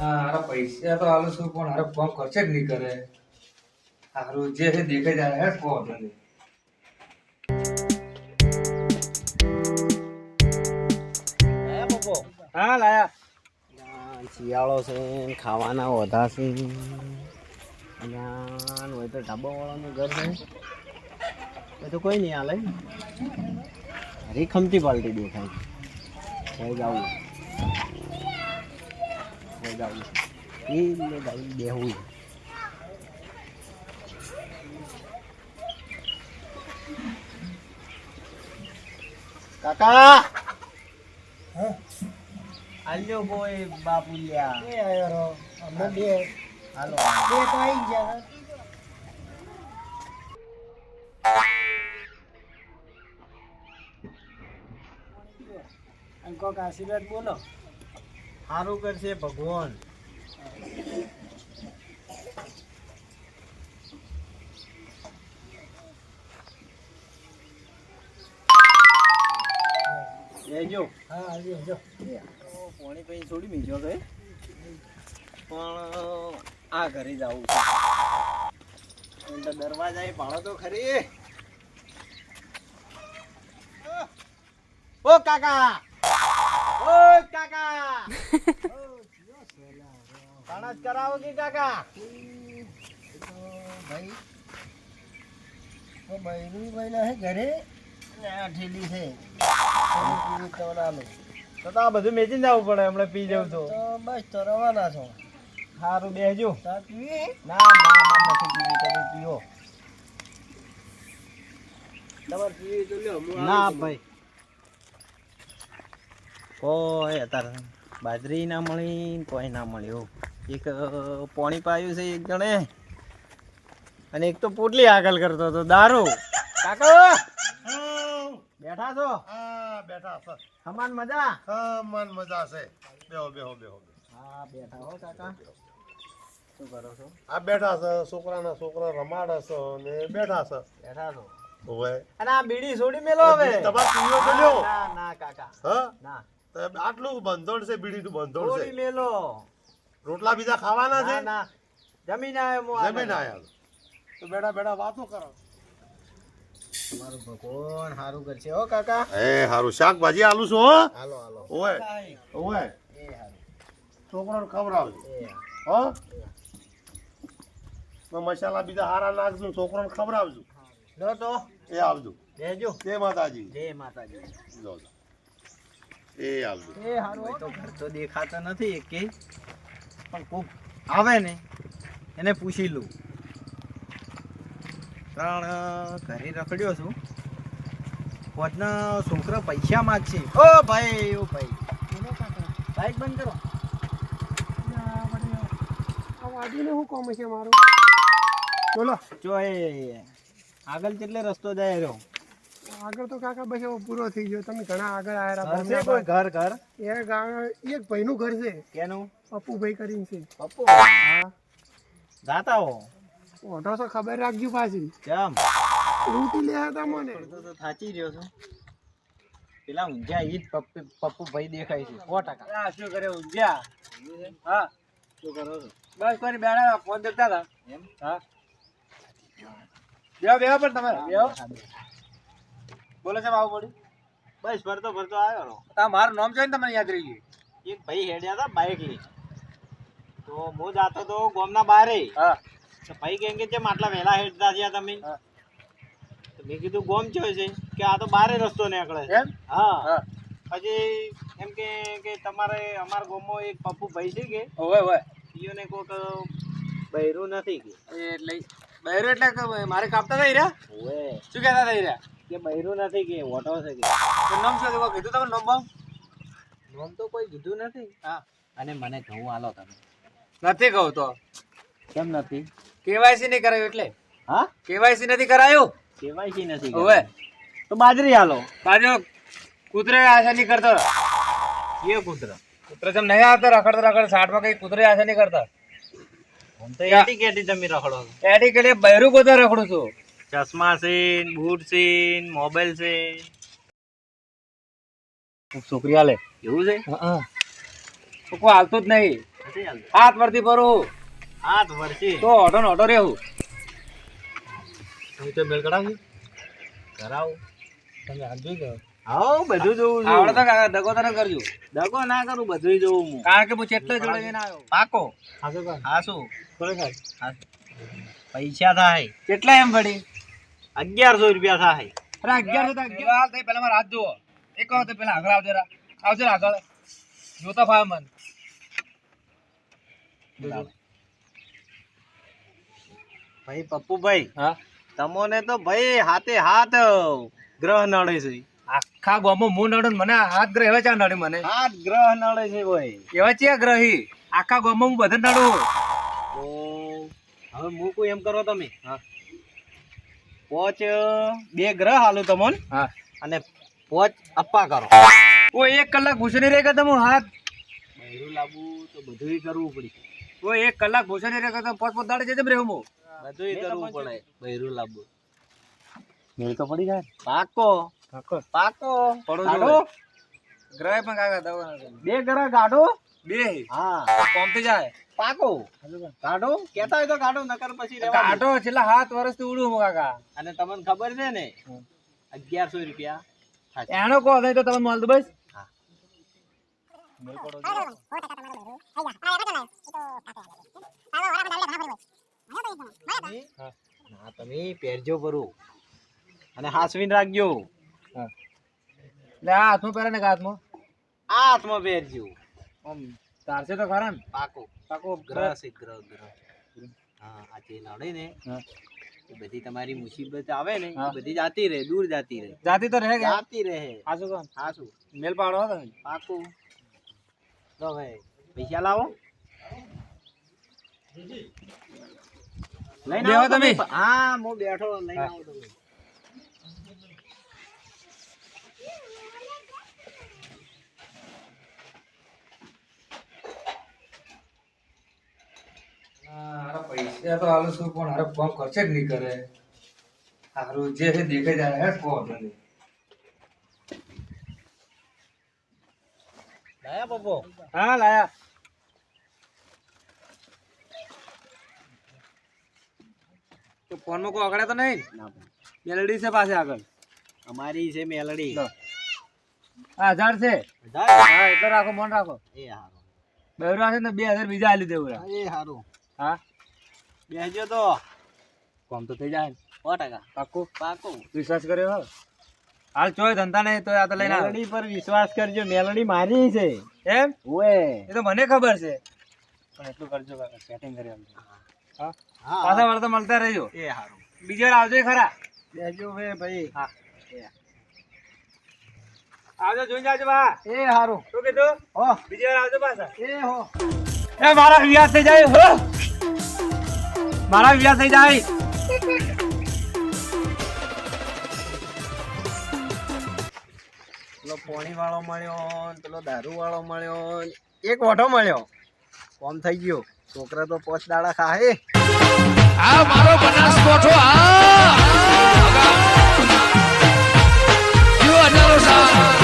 હારા પૈસા તો આલું છું પણ હારે ફોન ખર્ચે જ નહીં કરે? હારું જે છે દેખાઈ જાય હે કહો તને હા લાયા. શિયાળો છે ખાવાના વધા છે. જ્ઞાન હોય તો ઢાબાવાળાનું ઘર છે. એ તો કોઈ નહીં હાલે. હરી ખમતી પાલટી દેખાય. છે. જાવું બાપુ લ્યા. એ લે ગાઈ બેહવું છે. કાકા આલ્યો કોઈ બાપુલિયા હાલો આશીર્વાદ બોલો. સારું કરશે ભગવાન. લેજો હા આવી જો. પાણી પછી છોડી મીજો તો પણ આ ઘરે જવું છે. દરવાજા એ ભાડો તો ખરી. ઓ કાકા! ઓ કાકા! પાણા કરાવો કે કાકા? ભાઈ બૈરું ભાઈ ના ઘરે છે. તો તો તો આ બધું મેચીને જવું પડે હમણાં પી જવું તો. તો બસ તો રવાના છો. સારું બેહજો. ના ના ના નથી પીવી તમે પીવો તમારે પીવી તો લ્યો ના ભાઈ. કોઈ અત્યારે બાજરી ના મળી કોઈ ના મળ્યું એક પોણી પાયું છે એક જણે અને એક તો પોટલી આગળ કરતો હતો દારૂ. કાકો બેઠા છો? હા બેઠા છે. સમાન મજા? હમાન મજા છે. બેહો બેહો બેહો હા બેઠા હો કાકા. શું કરો છો? આ બેઠા છે છોકરાના છોકરા રમાડે છે ને બેઠા છે. બેઠા છો? ઓવે અને આ બીડી છોડી મેલો હવે? તમારે પીવો તો ના ના કાકા. હા? ના. તો આટલું બંધોડ છે બીડીનું છોડી છે. લો રોટલા બીજા ખાવાના છે? ના ના. જમીન આવ્યો હું જમીન આયા. તો બેઠા બેઠા વાતો કરો. તમારું ભગવાન સારું કરશે હો કાકા. એ હારું. શાકભાજી આલું છું હો. હાલો હાલો. ઓવે ઓવે છોકરાને ખવડાવજો. હો. મસાલા બીજા હારા નાખજો છોકરાને ખવડાવજો. લો તો. એ આવજો. જય માતાજી. જય માતાજી. જો. એ આવજો એ હારું તો ઘર તો દેખાતા નથી એક પણ કોક આવે ને એને પૂછી લઉં. ત્રણ ઘરે રખડ્યો છું. પોતના છોકરા પૈસા છે. ઓ ભાઈ ઓ ભાઈ. બાઈક બંધ કરો. વાડીને શું કોમ છે મારું? બોલો જો એ આગળ કેટલે રસ્તો જાય રહ્યો? આગળ તો કાકા બસ એવો પૂરો થઈ ગયો. તમે ઘણા આગળ આવ્યા છે કોઈ? ઘર ઘર? એ ગામ એક ભાઈનું ઘર છે. કેનું? પપ્પુભાઈ કરીને છે. પપ્પુ હા. જાતા હો ઓઢો તો ખબર રાખજો પાછી. કેમ? રૂટી લે હતા મને. તો તો થાચી રહ્યો છું. પેલા ઊંઝા ઈ પપ્પુ પપ્પુ ભાઈ દેખાય છે. સો ટકા. આ શું કરે ઊંઝ્યા હા. શું કરો છો? બસ કોઈ બેડા ફોન દેતા હતા. એમ? હા. બેહો બેહો પણ તમે બેહો. બોલો છે આવું પડ્યું? બસ ફરતો ફરતો આવ્યો તા મારું નામ જોઈને તમને યાદ રહી ગયું? એક ભાઈ હેડ્યા હતા બાઇક લઈ. તો હું જાતો તો ગોમના બારે. હા. તો ભાઈ કેમ કે જેમ આટલા વહેલા હેડતા થયા તમે. તો મેં કીધું ગોમ ચો છે? કે આ તો બારે રસ્તો નીકળે છે. હા. હા. પછી એમ કે કે તમારે અમારા ગામમાં એક પપ્પુ ભાઈ છે કે ઓવે ઓવે. ઈયોને કોક બૈરું નથી કે. એટલે બૈરું એટલે મારે કાપતા થઈ રહ્યા? ઓવે. શું કહેતા થઈ રહ્યા? કે બૈરું નથી કે ઓટો છે કે. નામ શું કીધું કીધું તમે નામ નામ તો કોઈ કીધું નથી. હા. અને મને ઘઉં આલો તમે. નથી ઘઉં તો. કેમ નથી? કેવાયસી નહીં કરાયું એટલે. હા? કેવાયસી નથી કરાયું? કેવાયસી નથી હવે. તો બાજરી આલો. બાજરો કૂતરે આશા નહીં કરતો. કે કૂતરો? કૂતરો જેમ નહીં આવતા રખડતા રખડ સાઠમાં કઈ કૂતરે આશા નહીં કરતા. હું તો એટી કેટી તમે રખડો એટી કેટી બૈરું કોતા રખડું છું? ચશ્મા છે બૂટ છે મોબાઈલ છે છોકરી આલે એવું છે? તો કોઈ હાલતું જ નહીં. હાથ પરથી ભરું. હાથ વરસી તો ઓટો ને ઓટો રહેવું. હું તો મેળ કરાવું કરાવું. તમે હાલજો કે હાઉ બધું જોઉં આવડે તો કાકા દગો તને કરજો. દગો ના કરું બધું જોઉં હું. કારણ કે હું ચેટલો જોડે જઈને આવ્યો. પાકો. હાસો કા હા ખરેખર પૈસા થાય. કેટલા એમ પડી? અગિયારસો રૂપિયા થાય. અરે અગિયારસો તો અગિયાર હાલ થઈ પેલા મારા હાથ જુઓ. એક વખત પેલા આગળ આવજો રા આવજો આગળ. જોતા ફાવે મન. ભાઈ પપ્પુભાઈ હા? તમોને તો ભાઈ હાથે હાથ ગ્રહ નડે છે. આખા ગામમાં હું નડે મને હાથ ગ્રહ એવા ચા નડે મને? હાથ ગ્રહ નડે છે ભાઈ. એવા ચિયા ગ્રહી? આખા ગામમાં હું બધા નડું. હવે મુ કોઈ એમ કરો તમે. પોચ બે ગ્રહ હાલું તમોન. હા. અને પોચ અપ્પા કરો. ઓ એક કલાક નહીં રહે તમે હાથ? બૈરું લાવવું તો બધું કરવું પડે. ઓ એક કલાક નહીં રહે તો પોચ પોત દાડે જજે રહેવું હું બધું કરવું પડે બૈરું લાવવું મેળ તો પડી જાય. પાકો. પાકો. પાકો. પડો કાઢો ગ્રહ પણ કાકા દવા બે ગ્રહ ગાડો બે. હા. કોમ થઈ જાય. પાકો. કાઢો કેતા હોય તો કાઢો નકર પછી કાઢો છેલ્લા સાત વર્ષથી ઉડું હું કાકા. અને તમને ખબર છે ને અગિયારસો રૂપિયા એનો કહો નહીં તો તમે મળતું બસ. તમે પહેરજો બરું અને હાસવીને રાખજો. એટલે આ હાથમાં પહેરે ને હાથમાં? આ હાથમાં પહેરજો. આમ તારશે તો ખરા ને? પાકો. પાકો ગ્રહ છે ગ્રહ ગ્રહ. હા આ જે નડે ને એ બધી તમારી મુસીબત આવે ને એ બધી જાતી રહે દૂર જાતી રહે. જાતી તો રહે જાતી રહે. આ શું કહો? હા શું? મેલ પાડો તમે. પાકો. તો ભાઈ પૈસા લાવો. લઈને આવો તમે. તમે. હા હું બેઠો લઈને આવો તમે. હારા પૈસા તો આલું છું પણ હારે ફોન કરશે જ નહીં કરે. હારું જે છે દેખાઈ જાય હે કહો તમે. લાયા પપ્પો હા લાયા. તો ફોનમાં કોઈ અકડે તો નહીં? મેલડી છે પાસે આગળ. અમારી છે મેલડી. આ હજાર છે? હા એટલે રાખો મન રાખો. એ હારું. બેવરા છે ને બે હજાર બીજા આલી દેવું એ હારું. હા? બેસજો તો. કોમ તો થઈ જાય. સો ટકા. પાક્કું પાકું. વિશ્વાસ કર્યો હો? હાલ ચોય ધંધા નહીં તો આ તો લઈને મેલડી પર વિશ્વાસ કરજો મેલડી મારી છે. એમ? ઓએ. એ તો મને ખબર છે. પણ એટલું કરજો કાકા સેટિંગ કરી આલજો હા? પાછા વળતા મળતા રહેજો. એ હારું. બીજી વાર આવજો ખરા. બેસજો બે ભાઈ. હા. આવજો જોઈને જાજો બા. એ સારું શું કીધું? હો. બીજી વાર આવજો પાછા. એ હો. એ મારા વ્યાજ થઈ જાય હો. મારા વ્યાજ થઈ જાય. પેલો પોણી વાળો મળ્યો ને પેલો દારૂ વાળો મળ્યો એક વોટો મળ્યો. કોમ થઈ ગયો. છોકરા તો પોચ દાડા ખાહે. આ મારો આ યુ અનારો સાહેબ